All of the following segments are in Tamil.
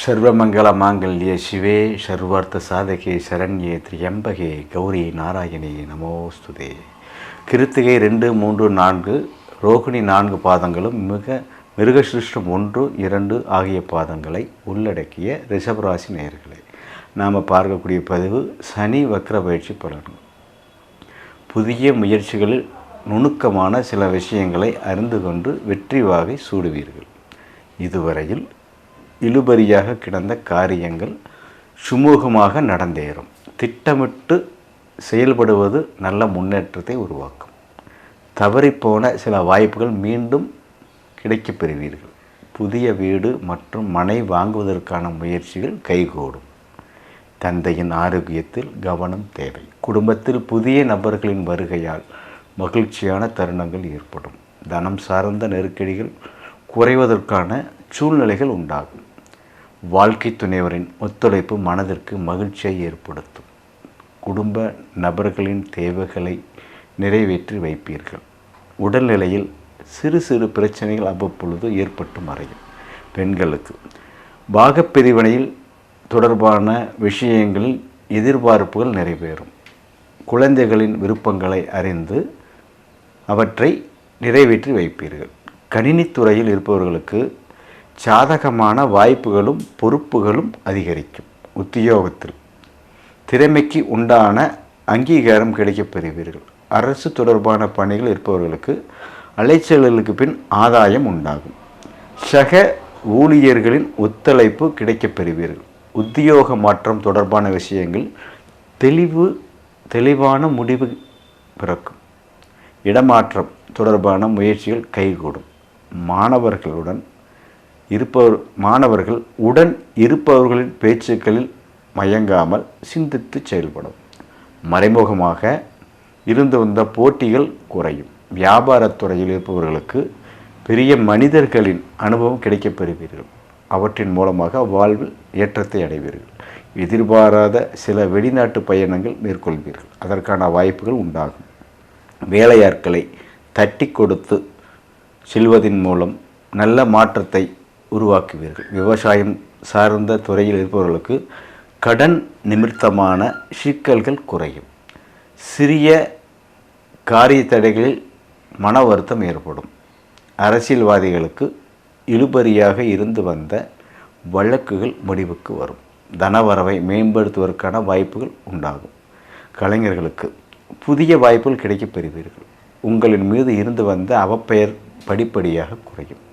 சர்வமங்கள மாங்கல்ய சிவே சர்வார்த்த சாதகே சரண்யே திரியம்பகே கௌரி நாராயணே நமோஸ்துதே. கிருத்திகை ரெண்டு மூன்று நான்கு ரோகிணி நான்கு பாதங்களும் மிக மிருகசிருஷ்டம் ஒன்று இரண்டு ஆகிய பாதங்களை உள்ளடக்கிய ரிஷபராசி நேயர்களே நாம் பார்க்கக்கூடிய பதிவு சனி வக்ர பயிற்சி பலன் புதிய முயற்சிகளில் நுணுக்கமான சில விஷயங்களை அறிந்து கொண்டு வெற்றி வாகை சூடுவீர்கள். இதுவரையில் இழுபறியாக கிடந்த காரியங்கள் சுமூகமாக நடந்தேறும். திட்டமிட்டு செயல்படுவது நல்ல முன்னேற்றத்தை உருவாக்கும். தவறிப்போன சில வாய்ப்புகள் மீண்டும் கிடைக்கப் பெறுவீர்கள். புதிய வீடு மற்றும் மனை வாங்குவதற்கான முயற்சிகள் கைகூடும். தந்தையின் ஆரோக்கியத்தில் கவனம் தேவை. குடும்பத்தில் புதிய நபர்களின் வருகையால் மகிழ்ச்சியான தருணங்கள் ஏற்படும். தனம் சார்ந்த நெருக்கடிகள் குறைவதற்கான சூழ்நிலைகள் உண்டாகும். வாழ்க்கை துணைவரின் ஒத்துழைப்பு மனதிற்கு மகிழ்ச்சியை ஏற்படுத்தும். குடும்ப நபர்களின் தேவைகளை நிறைவேற்றி வைப்பீர்கள். உடல்நிலையில் சிறு சிறு பிரச்சனைகள் அவ்வப்பொழுது ஏற்பட்டு மறையும். பெண்களுக்கு பாகப்பிரிவினையில் தொடர்பான விஷயங்களில் எதிர்பார்ப்புகள் நிறைவேறும். குழந்தைகளின் விருப்பங்களை அறிந்து அவற்றை நிறைவேற்றி வைப்பீர்கள். கணினித்துறையில் இருப்பவர்களுக்கு சாதகமான வாய்ப்புகளும் பொறுப்புகளும் அதிகரிக்கும் உத்தியோகத்தில். திறமைக்கு உண்டான அங்கீகாரம் கிடைக்கப் பெறுவீர்கள். அரசு தொடர்பான பணிகள் இருப்பவர்களுக்கு அலைச்சல்களுக்கு பின் ஆதாயம் உண்டாகும். சக ஊழியர்களின் ஒத்துழைப்பு கிடைக்கப் பெறுவீர்கள். உத்தியோக மாற்றம் தொடர்பான விஷயங்கள் தெளிவு தெளிவான முடிவு பிறக்கும். இடமாற்றம் தொடர்பான முயற்சிகள் கைகூடும். மாணவர்களுடன் இருப்பவர் மாணவர்கள் உடன் இருப்பவர்களின் பேச்சுக்களில் மயங்காமல் சிந்தித்து செயல்படும். மறைமுகமாக இருந்து வந்த போட்டிகள் குறையும். வியாபாரத்துறையில் இருப்பவர்களுக்கு பெரிய மனிதர்களின் அனுபவம் கிடைக்கப் பெறுவீர்கள். அவற்றின் மூலமாக வாழ்வில் ஏற்றத்தை அடைவீர்கள். எதிர்பாராத சில வெளிநாட்டு பயணங்கள் மேற்கொள்வீர்கள். அதற்கான வாய்ப்புகள் உண்டாகும். வேலையாட்களை தட்டி கொடுத்து செல்வதின் மூலம் நல்ல மாற்றத்தை உருவாக்குவீர்கள். விவசாயம் சார்ந்த துறையில் இருப்பவர்களுக்கு கடன் நிமித்தமான சிக்கல்கள் குறையும். சிறிய காரிய தடைகளில் மன வருத்தம் ஏற்படும். அரசியல்வாதிகளுக்கு இழுபறியாக இருந்து வந்த வழக்குகள் முடிவுக்கு வரும். தனவரவை மேம்படுத்துவதற்கான வாய்ப்புகள் உண்டாகும். கலைஞர்களுக்கு புதிய வாய்ப்புகள் கிடைக்கப் பெறுவீர்கள். உங்களின் மீது இருந்து வந்த அவப்பெயர் படிப்படியாக குறையும்.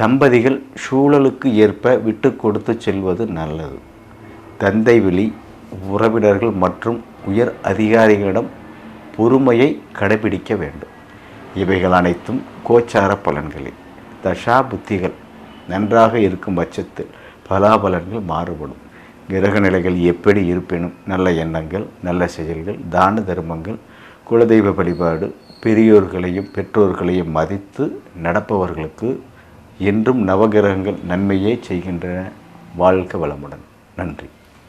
தம்பதிகள் சூழலுக்கு ஏற்ப விட்டு கொடுத்து செல்வது நல்லது. தந்தை வெளி உறவினர்கள் மற்றும் உயர் அதிகாரிகளிடம் பொறுமையை கடைபிடிக்க வேண்டும். இவைகள் அனைத்தும் கோச்சார பலன்களே. தசா புத்திகள் நன்றாக இருக்கும் பட்சத்தில் பலாபலன்கள் மாறுபடும். கிரக நிலைகள் எப்படி இருப்பினும் நல்ல எண்ணங்கள் நல்ல செயல்கள் தான தர்மங்கள் குலதெய்வ வழிபாடு பெரியோர்களையும் பெற்றோர்களையும் மதித்து நடப்பவர்களுக்கு என்றும் நவகிரகங்கள் நன்மையே செய்கின்றன. வாழ்க வளமுடன். நன்றி.